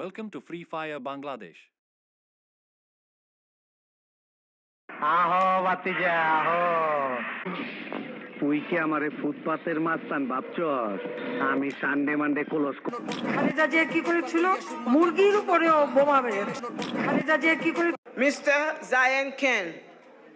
Welcome to Free Fire Bangladesh. আহো বাতিজা আহো। তুই কি আমারে ফুটপাতের মাস্তান ভাবছস? আমি সানডে মানডে কলস খালেদা জিয়া কি করেছিল? মুরগির উপরেও বোমা মেরে খালেদা জিয়া কি করে Mr. Zayan Ken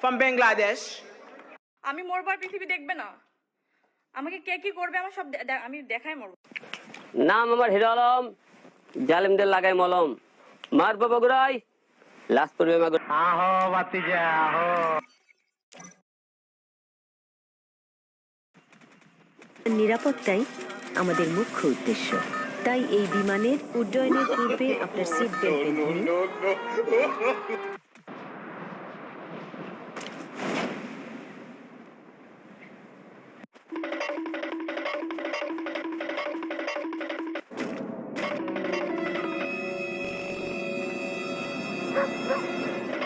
from Bangladesh. আমি মরবার পৃথিবী দেখবে না। আমাকে কে কি করবে? আমার সব দে- দে- আমি দেখাই মরবো। নাম আমার হিরো আলম। জালিমদের লাগাই মলম। মার বগুড়াই লাস্ট পড়বে আহো বাতিজা আহো। নিরাপত্তাই আমাদের মুখ্য উদ্দেশ্য। তাই এই বিমানের উড্ডয়নের পূর্বে আপনার সিট বেল্ট বেঁধে